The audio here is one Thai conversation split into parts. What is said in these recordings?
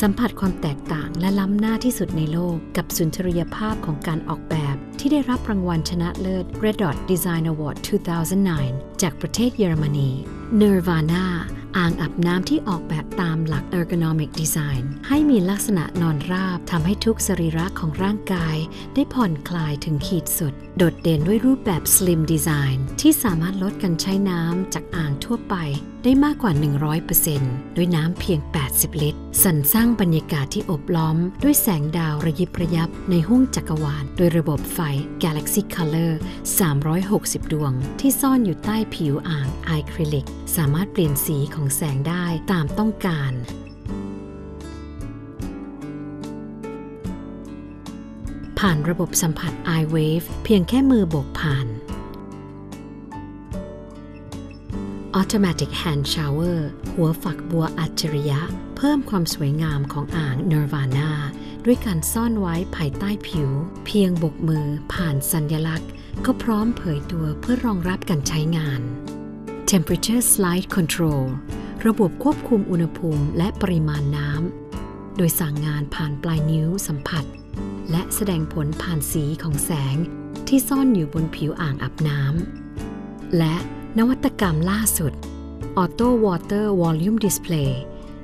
สัมผัสความแตกต่างและล้ำหน้าที่สุดในโลกกับสุนทรียภาพของการออกแบบ ที่ได้รับรางวัลชนะเลิศ Red Dot Design Award 2009 จากประเทศเยอรมนี Nirvana อ่างอาบน้ำที่ออกแบบตามหลัก ergonomic design ให้มีลักษณะนอนราบทำให้ทุกสรีระของร่างกาย ได้ผ่อนคลายถึงขีดสุด โดดเด่นด้วยรูปแบบ slim design ที่สามารถลดการใช้น้ำจากอ่างทั่วไป ได้มากกว่า 100%ด้วยน้ำเพียง 80 ลิตรสรรสร้างบรรยากาศที่อบล้อม ด้วยแสงดาวระยิบระยับในห้วงจักรวาล โดยระบบไฟ Galaxy Color 360 ดวง ที่ซ่อนอยู่ใต้ผิวอ่างไอคริลิก สามารถเปลี่ยนสีของแสงได้ตามต้องการ ผ่านระบบสัมผัส iWave เพียงแค่มือบกผ่าน Automatic Hand Shower หัวฝักบัวอัจฉริยะ เพิ่มความสวยงามของอ่าง Nirvana ด้วยการซ่อนไว้ภายใต้ผิว เพียงบกมือผ่านสัญลักษณ์ ก็พร้อมเผยตัวเพื่อรองรับการใช้งาน Temperature Slide Control ระบบควบคุมอุณหภูมิและปริมาณน้ำ โดยสั่งงานผ่านปลายนิ้วสัมผัส และแสดงผลผ่านสีของแสงที่ซ่อนอยู่บนผิวอ่างอาบน้ำ และนวัตกรรมล่าสุด Auto Water Volume Display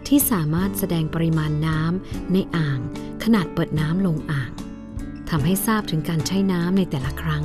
ที่สามารถแสดงปริมาณน้ำในอ่าง ขนาดเปิดน้ำลงอ่างทำให้ทราบถึงการใช้น้ำในแต่ละครั้ง